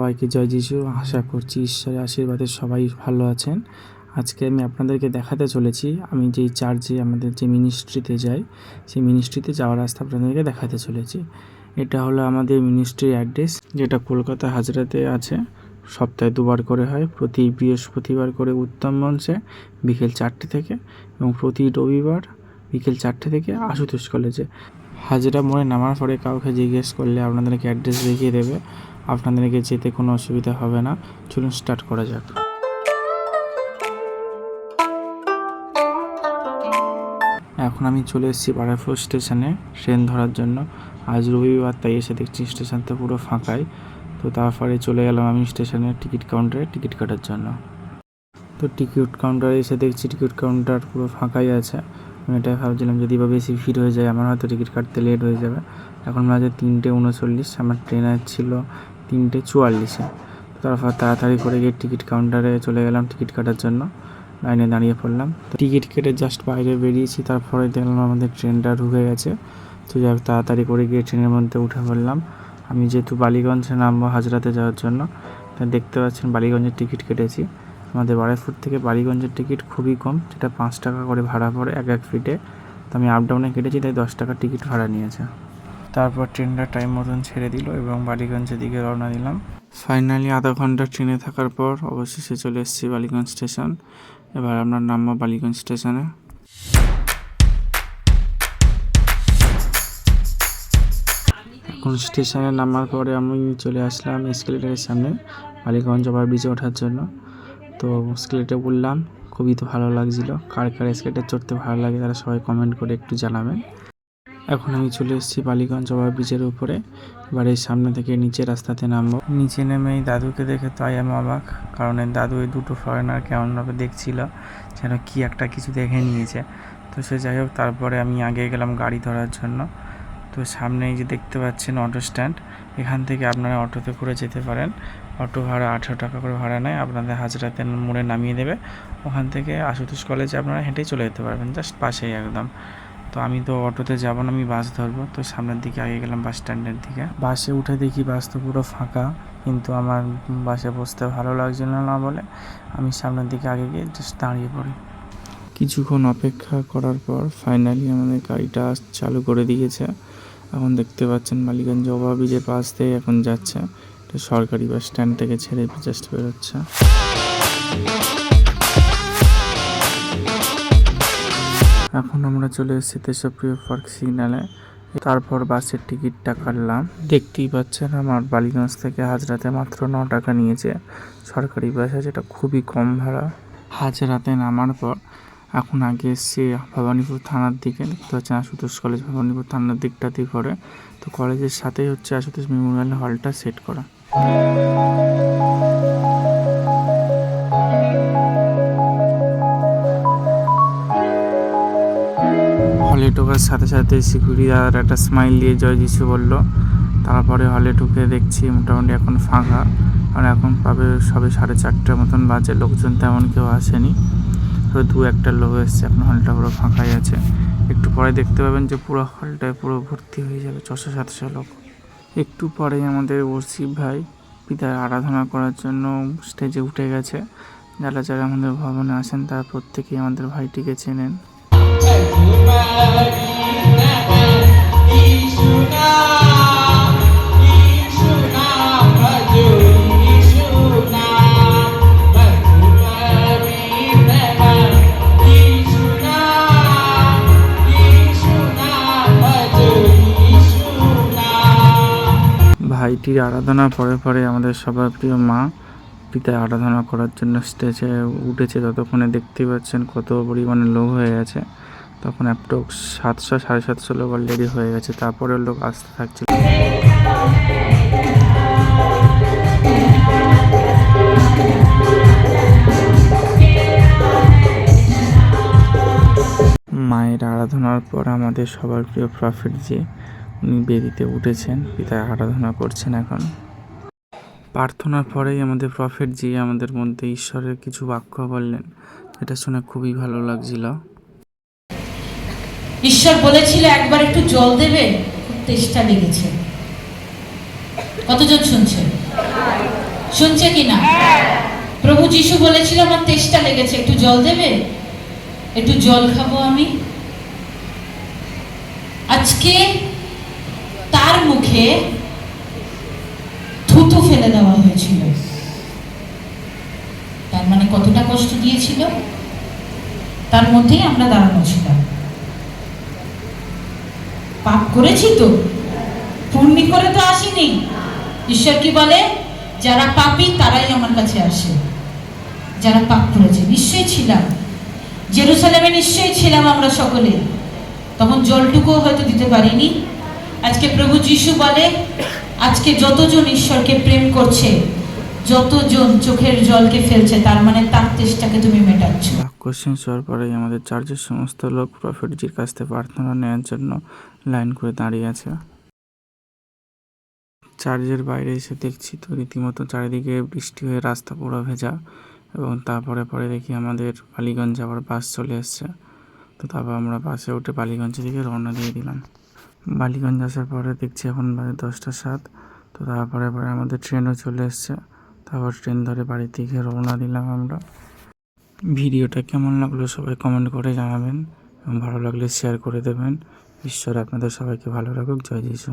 সবাইকে জয় যিশু। আশা করছি ঈশ্বরের আশীর্বাদে সবাই ভালো আছেন। আজকে আমি আপনাদেরকে দেখাতে চলেছি। আমি যেই চার্চে আমাদের যে মিনিস্ট্রিতে যাই, সেই মিনিস্ট্রিতে যাওয়ার রাস্তা আপনাদেরকে দেখাতে চলেছি। এটা হলো আমাদের মিনিস্ট্রির অ্যাড্রেস যেটা কলকাতা হাজরাতে আছে। সপ্তাহে দুবার করে হয়, প্রতি বৃহস্পতিবার করে উত্তম মঞ্চে, বিকেল চারটে থেকে এবং প্রতি রবিবার বিকেল চারটে থেকে আশুতোষ কলেজে হাজরা মোড়ে নামার পরে কাউকে জিজ্ঞেস করলে আপনাদেরকে অ্যাড্রেস দেখিয়ে দেবে। আপনাদেরকে যেতে কোনো অসুবিধা হবে না। চলুন স্টার্ট করা যাক। এখন আমি চলে এসেছি বারাইপুর স্টেশনে ট্রেন ধরার জন্য। আজ রবিবার, তাই এসে দেখছি স্টেশনটা পুরো ফাঁকাই। তো তারপরে চলে গেলাম আমি স্টেশনের টিকিট কাউন্টারে টিকিট কাটার জন্য। তো টিকিট কাউন্টারে এসে দেখছি টিকিট কাউন্টার পুরো ফাঁকাই আছে। আমি এটাই ভাবছিলাম যদি বা বেশি ভিড় হয়ে যায়, আমার হয়তো টিকিট কাটতে লেট হয়ে যাবে। এখন বাজে তিনটে উনচল্লিশ, আমার ট্রেন ছিল তিনটে চুয়াল্লিশে। তারপর তাড়াতাড়ি করে গিয়ে টিকিট কাউন্টারে চলে গেলাম টিকিট কাটার জন্য। লাইনে দাঁড়িয়ে পড়লাম। টিকিট কেটে জাস্ট বাইরে বেরিয়েছি, তারপরে দেখলাম আমাদের ট্রেনটা ঢুকে গেছে। তো যাক তাড়াতাড়ি করে গিয়ে ট্রেনের মধ্যে উঠে পড়লাম। আমি যেহেতু বালিগঞ্জে নামবো হাজরাতে যাওয়ার জন্য, তা দেখতে পাচ্ছেন বালিগঞ্জের টিকিট কেটেছি। আমাদের বারাইপুর থেকে বালিগঞ্জের টিকিট খুবই কম, যেটা পাঁচ টাকা করে ভাড়া পড়ে এক এক ফিটে তো আমি আপ ডাউনে কেটেছি, তাই দশ টাকা টিকিট ভাড়া নিয়েছে। তারপর ট্রেনটা টাইম মতন ছেড়ে দিল এবং বালিগঞ্জের দিকে রওনা দিলাম। ফাইনালি আধা ঘণ্টা ট্রেনে থাকার পর অবশেষে চলে এসেছি বালিগঞ্জ স্টেশন এবার আপনার নামবো বালিগঞ্জ স্টেশনে এখন স্টেশনে নামার পরে আমি চলে আসলাম এসকেলেটারের সামনে, বালিগঞ্জ ওভার ব্রিজে ওঠার জন্য। তো স্কেলেটে উঠলাম খুবই তো ভালো লাগছিল। কার কার স্কেলেটে চড়তে ভালো লাগে তারা সবাই কমেন্ট করে একটু জানাবেন। এখন আমি চলে এসেছি বালিগঞ্জ ওভার ব্রিজের উপরে। বাড়ির সামনে থেকে নিচে রাস্তাতে নামবো। নিচে নেমে এই দাদুকে দেখে তাই আমি অবাক, কারণ এই দাদু এই দুটো ফরেনার কেমনভাবে দেখছিল, যেন কি একটা কিছু দেখে নিয়েছে। তো সে যাই হোক, তারপরে আমি আগে গেলাম গাড়ি ধরার জন্য। তো সামনে এই যে দেখতে পাচ্ছেন অটো স্ট্যান্ড এখান থেকে আপনারা অটোতে করে যেতে পারেন। অটো ভাড়া আঠেরো টাকা করে ভাড়া নেয়, আপনাদের হাজরাতে মোড়ে নামিয়ে দেবে। ওখান থেকে আশুতোষ কলেজে আপনারা হেঁটেই চলে যেতে পারবেন জাস্ট পাশেই একদম। তো আমি তো অটোতে যাব না, আমি বাস ধরবো। তো সামনের দিকে আগে গেলাম বাস স্ট্যান্ডের দিকে। বাসে উঠে দেখি বাস তো পুরো ফাঁকা, কিন্তু আমার বাসে বসতে ভালো লাগছিল না না বলে আমি সামনের দিকে আগে গিয়ে জাস্ট দাঁড়িয়ে পড়ি। কিছুক্ষণ অপেক্ষা করার পর ফাইনালি আমাদের গাড়িটা চালু করে দিয়েছে। এখন দেখতে পাচ্ছেন মালিগঞ্জ ওভার ব্রিজের পাশ দিয়ে এখন যাচ্ছে। সরকারি বাস স্ট্যান্ড থেকে ছেড়ে জাস্ট বেরোচ্ছে। এখন আমরা চলে এসেছি তেজপ্রিয় পার্ক সিগনালে তারপর বাসের টিকিটটা কাটলাম। দেখতেই পাচ্ছেন আমার বালিগঞ্জ থেকে হাজরাতে মাত্র ন টাকা নিয়েছে। সরকারি বাসে যেটা খুবই কম ভাড়া। হাজরাতে নামার পর এখন আগে এসছি ভবানীপুর থানার দিকে। দেখতে পাচ্ছেন আশুতোষ কলেজ ভবানীপুর থানার দিকটাতেই পড়ে। তো কলেজের সাথেই হচ্ছে আশুতোষ মেমোরিয়াল হলটা সেট করা। হলে ঢোকার সাথে সাথে সিকিউরিটি দাদার একটা স্মাইল দিয়ে জয় যিশু বলল, তারপরে হলে ঢুকে দেখছি মোটামুটি এখন ফাঁকা। আর এখন পাবে সবে সাড়ে চারটার মতন বাজে, লোকজন তেমন কেউ আসেনি। তো দু একটা লোক এসছে, এখন হলটা পুরো ফাঁকাই আছে। একটু পরে দেখতে পাবেন যে পুরো হলটায় পুরো ভর্তি হয়ে যাবে ছশো সাতশো লোক। একটু পরেই আমাদের ওসিফ ভাই পিতার আরাধনা করার জন্য স্টেজে উঠে গেছে। যারা যারা আমাদের ভবনে আসেন, তারা প্রত্যেকেই আমাদের ভাইটিকে চেনেন। ভাইটির আরাধনা, পরে পরে আমাদের সবার প্রিয় মা পিতায় আরাধনা করার জন্য স্টেজে উঠেছে। ততক্ষণে দেখতেই পাচ্ছেন কত পরিমাণে লোক হয়ে গেছে। তখন অ্যাপ্রক্স সাতশো, সাড়ে সাতশো লোক অলরেডি হয়ে গেছে। তারপরে লোক আসতে থাকছিল মায়ের আরাধনার পর আমাদের সবার প্রিয় প্রফিট যে বেদিতে উঠেছেন পিতায় আরাধনা করছেন এখন। প্রার্থনার পরেই আমাদের প্রফেট জি আমাদের মধ্যে ঈশ্বরের কিছু বাক্য বললেন। এটা শুনে খুবই ভালো লাগছিল। ঈশ্বর বলেছিল, একবার একটু জল দেবে তেষ্টা লেগেছে। কতজন শুনছে শুনছে কি না প্রভু যিশু বলেছিল, আমার তেষ্টা লেগেছে, একটু জল দেবে? একটু জল খাব আমি? আজকে তার মুখে থুতু ফেলে দেওয়া হয়েছিল। তার মানে কতটা কষ্ট দিয়েছিল? তার মধ্যেই আমরা দাঁড়ানো ছিলাম। পাপ করেছি তো? পূর্ণি করে তো আসিনি। ঈশ্বর কি বলে? যারা পাপি, তারাই আমার কাছে আসে। যারা পাপ করেছে, নিশ্চয়ই ছিলাম। জেরুসালেমে নিশ্চয়ই ছিলাম আমরা সকলে। তখন জলটুকুও হয়তো দিতে পারিনি। আজকে প্রভু যিশু বলে, আজকে যতজন ঈশ্বরকে প্রেম করছে, যতজন চোখের জলকে ফেলছে, তার মানে তার তেষ্টাকে তুমি মেটাচ্ছ। কোশ্চেন হওয়ার পরেই আমাদের চার্চের সমস্ত লোক প্রফেটজির কাছ থেকে প্রার্থনা নেওয়ার জন্য লাইন করে দাঁড়িয়ে আছে। চার্জের বাইরে এসে দেখছি তো রীতিমতো চারিদিকে বৃষ্টি হয়ে রাস্তা পুরো ভেজা এবং তারপরে পরে দেখি আমাদের বালিগঞ্জ যাওয়ার বাস চলে এসছে। তো তারপর আমরা বাসে উঠে বালিগঞ্জের দিকে রওনা দিয়ে দিলাম। বালিগঞ্জ আসার পরে দেখছি এখন বাজে দশটা সাত। তো তারপরে পরে আমাদের ট্রেনও চলে এসছে। তারপর ট্রেন ধরে বাড়ির দিকে রওনা দিলাম আমরা। ভিডিওটা কেমন লাগল সবাই কমেন্ট করে জানাবেন এবং ভালো লাগলে শেয়ার করে দেবেন। ঈশ্বর আপনাদের সবাইকে ভালো রাখুক। জয় যিশু।